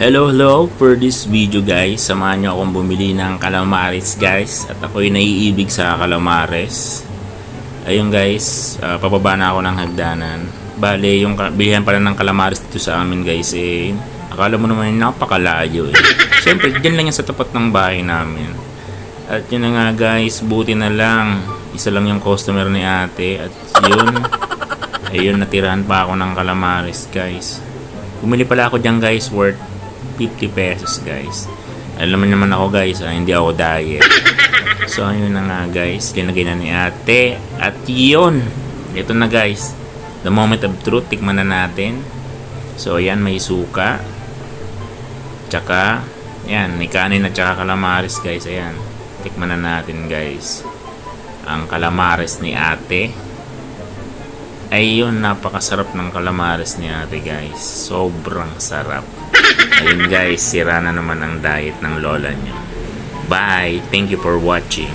Hello, hello! For this video guys, samahan niyo akong bumili ng calamares guys. At ako'y naiibig sa calamares. Ayun guys, ah, pababa na ako ng hagdanan. Bale, yung bilihan pala ng calamares dito sa amin guys eh Akala mo naman napakalayo eh. Siyempre, dyan lang yan sa tapat ng bahay namin. At yun na nga guys, buti na lang. Isa lang yung customer ni ate. At yun, ayun natirahan pa ako ng calamares guys Bumili pala ako dyan guys worth 50 pesos guys. Alam mo naman ako guys, ah, hindi ako diet. So ayun na nga guys, linagay na ni ate. At yun, ito na guys. The moment of truth, tikman na natin. So ayan, may suka. Tsaka, yan, may kanin at tsaka calamares guys. Ayan, tikman na natin guys. Ang calamares ni ate. Ayun, napakasarap ng calamares ni ate guys. Sobrang sarap. Ayun guys, sira na naman ang diet ng lola nyo. Bye! Thank you for watching.